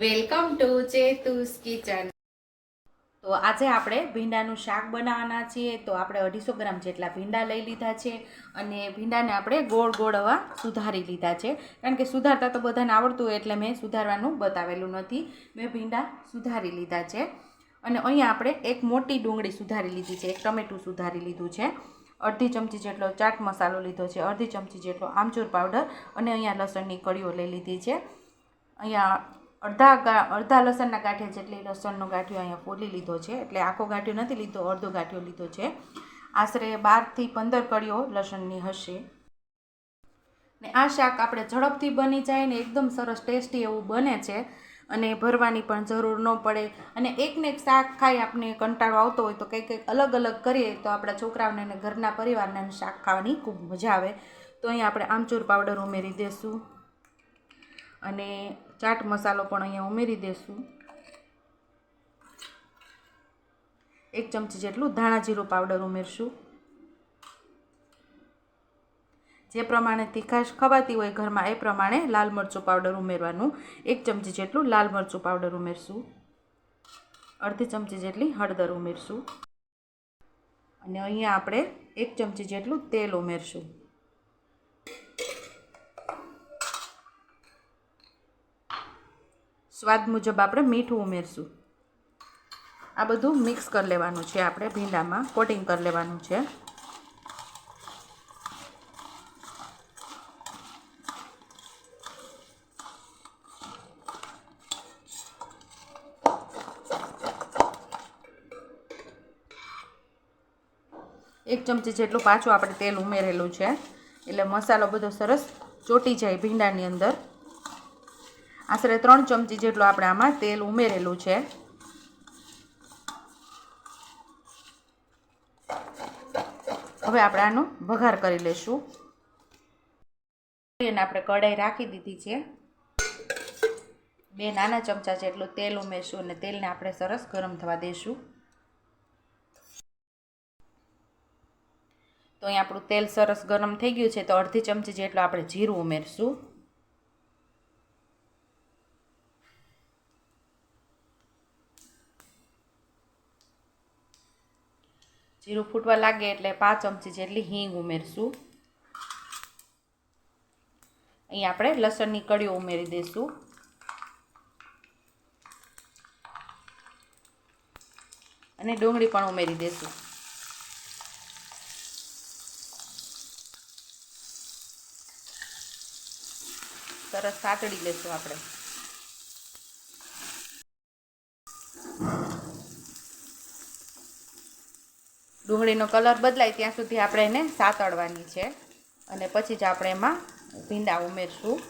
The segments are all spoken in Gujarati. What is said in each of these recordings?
Welcome to ચેતુસ kitchen. તો આજે આપણે ભીંડાનું શાક બનાવવાના છીએ. તો આપણે અઢીસો ગ્રામ જેટલા ભીંડા લઈ લીધા છે અને ભીંડાને આપણે ગોળ ગોળ હવા સુધારી લીધા છે. કારણ કે સુધારતા તો બધાને આવડતું હોય એટલે મેં સુધારવાનું બતાવેલું નથી. મેં ભીંડા સુધારી લીધા છે. અને અહીંયા આપણે એક મોટી ડુંગળી સુધારી લીધી છે. એક ટમેટું સુધારી લીધું છે. અડધી ચમચી જેટલો ચાટ મસાલો લીધો છે. અડધી ચમચી જેટલો આમચૂર પાવડર અને અહીંયા લસણની કળીઓ લઈ લીધી છે. અહીંયા અડધા અડધા લસણના ગાંઠિયા જેટલી લસણનો ગાંઠિયો અહીંયા ફોલી લીધો છે, એટલે આખો ગાંઠિયો નથી લીધો, અડધો ગાંઠિયો લીધો છે. આશરે બારથી પંદર કળીઓ લસણની હશે. ને આ શાક આપણે ઝડપથી બની જાય ને એકદમ સરસ ટેસ્ટી એવું બને છે અને ભરવાની પણ જરૂર ન પડે. અને એકને એક શાક ખાઈ આપણે કંટાળો આવતો હોય તો કંઈક કંઈક અલગ અલગ કરીએ તો આપણા છોકરાઓને અને ઘરના પરિવારને શાક ખાવાની ખૂબ મજા આવે. તો અહીંયા આપણે આમચૂર પાવડર ઉમેરી દઈશું અને ચાટ મસાલો પણ અહીંયા ઉમેરી દઈશું એક ચમચી જેટલું ધાણા જીરું પાવડર ઉમેરશું. જે પ્રમાણે તીખાશ ખવાતી હોય ઘરમાં એ પ્રમાણે લાલ મરચું પાવડર ઉમેરવાનું. એક ચમચી જેટલું લાલ મરચું પાવડર ઉમેરશું. અડધી ચમચી જેટલી હળદર ઉમેરશું. અને અહીંયા આપણે એક ચમચી જેટલું તેલ ઉમેરશું. સ્વાદ મુજબ આપણે મીઠું ઉમેરશું. આ બધું મિક્સ કરી લેવાનું છે આપણે ભીંડામાં કોટિંગ કરી લેવાનું છે. એક ચમચી જેટલું પાછું આપણે તેલ ઉમેરેલું છે. એટલે મસાલો બધો સરસ ચોટી જાય ભીંડાની અંદર. આશરે ત્રણ ચમચી જેટલું આપણે આમાં તેલ ઉમેરેલું છે. હવે આપણે આનો વઘાર કરી લઈશું એને આપણે કઢાઈ રાખી દીધી છે. બે નાના ચમચા જેટલું તેલ ઉમેરશું અને તેલને આપણે સરસ ગરમ થવા દઈશું તો અહીં આપણું તેલ સરસ ગરમ થઈ ગયું છે તો અડધી ચમચી જેટલું આપણે જીરું ઉમેરશું. જીરું ફૂટવા લાગે એટલે પાંચ ચમચી જેટલી હિંગ ઉમેરશું. અહીં આપણે લસણની કળીઓ ઉમેરી દઈશું. અને ડુંગળી પણ ઉમેરી દઈશું. સરસ સાતડી લેશું આપણે. ડુંગળીનો કલર બદલાય ત્યાં સુધી આપણે એને સાતળવાની છે. અને પછી જ આપણે એમાં ભીંડા ઉમેરશું.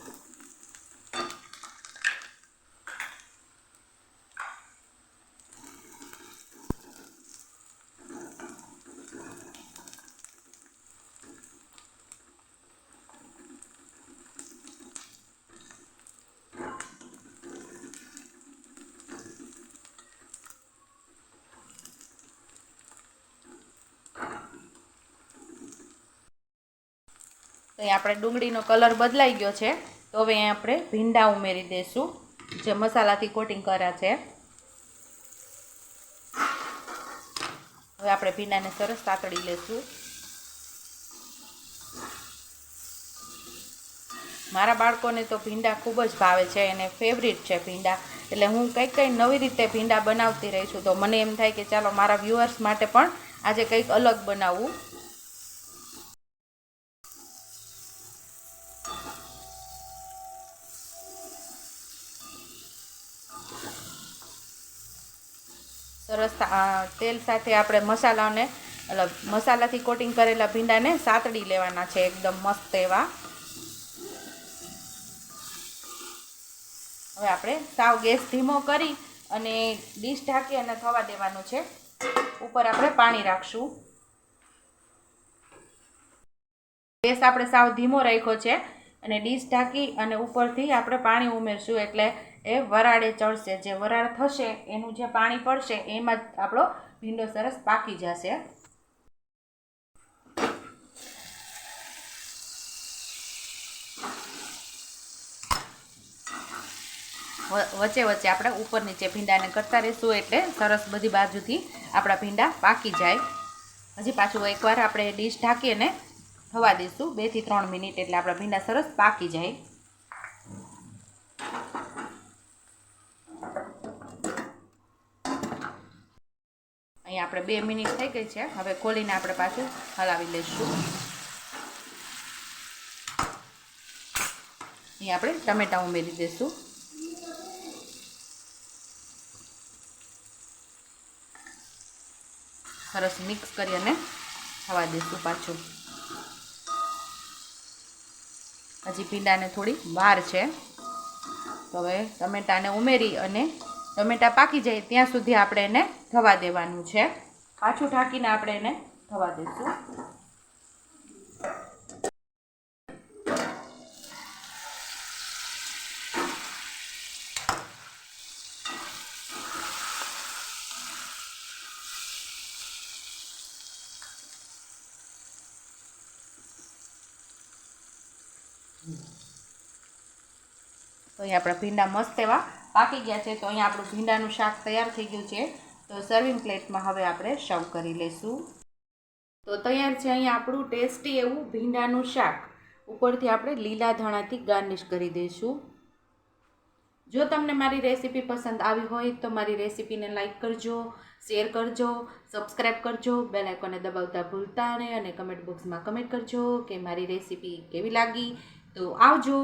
તો અહીં આપણે ડુંગળીનો કલર બદલાઈ ગયો છે. તો હવે અહીં આપણે ભીંડા ઉમેરી દઈશું જે મસાલાથી કોટિંગ કર્યા છે. હવે આપણે ભીંડાને સરસ સાતડી લેશું. મારા બાળકોને તો ભીંડા ખૂબ જ ભાવે છે, એને ફેવરિટ છે ભીંડા. એટલે હું કંઈક કંઈ નવી રીતે ભીંડા બનાવતી રહી છું. તો મને એમ થાય કે ચાલો મારા વ્યુઅર્સ માટે પણ આજે કંઈક અલગ બનાવવું સરસ તેલ સાથે આપણે મસાલાને એટલે મસાલાથી કોટિંગ કરેલા ભીંડાને સાતડી લેવાના છે એકદમ મસ્ત એવા. હવે આપણે સાવ ગેસ ધીમો કરી અને ડીશ ઢાંકી અને થવા દેવાનું છે. ઉપર આપણે પાણી રાખશું. ગેસ આપણે સાવ ધીમો રાખ્યો છે અને ડીશ ઢાંકી અને ઉપરથી આપણે પાણી ઉમેરશું એટલે એ વરાળે ચડશે, જે વરાળ થશે, એનું જે પાણી પડશે, એમાં જ આપણો ભીંડો સરસ પાકી જશે. વચ્ચે વચ્ચે આપણે ઉપર નીચે ભીંડાને કરતા રહીશું એટલે સરસ બધી બાજુથી આપણા ભીંડા પાકી જાય. હજી પાછું એકવાર આપણે ડીશ ઢાંકીને થવા દઈશું બેથી ત્રણ મિનિટ એટલે આપણા ભીંડા સરસ પાકી જાય. અહીંયા આપણે બે મિનિટ થઈ ગઈ છે. હવે ખોલીને આપણે પાછું હલાવી લઈશું. અહીંયા આપણે ટમેટા ઉમેરી દઈશું. સરસ મિક્સ કરી અને થવા દઈશું પાછું. હજી પીંડાને થોડી વાર છે. તો હવે ટમેટાને ઉમેરી અને ટમેટા પાકી જાય ત્યાં સુધી આપણે એને થવા દેવાનું છે. પાછું ઢાંકીને આપણે એને થવા દઈશું અહીંયા આપણા ભીંડા મસ્ત એવા પાકી ગયા છે, તો અહીંયા આપણું ભીંડાનું શાક તૈયાર થઈ ગયું છે. તો સર્વિંગ પ્લેટમાં હવે આપણે સર્વ કરી લઈશું. તો તૈયાર છે અહીંયા આપણું ટેસ્ટી એવું ભીંડાનું શાક. ઉપરથી આપણે લીલા ધાણાથી ગાર્નિશ કરી દઈશું. જો તમને મારી રેસીપી પસંદ આવી હોય, તો મારી રેસીપીને લાઈક કરજો શેર કરજો સબસ્ક્રાઈબ કરજો બેલ આઇકોને દબાવતા ભૂલતા નહીં અને કમેન્ટ બોક્સમાં કમેન્ટ કરજો કે મારી રેસીપી કેવી લાગી. તો આવજો.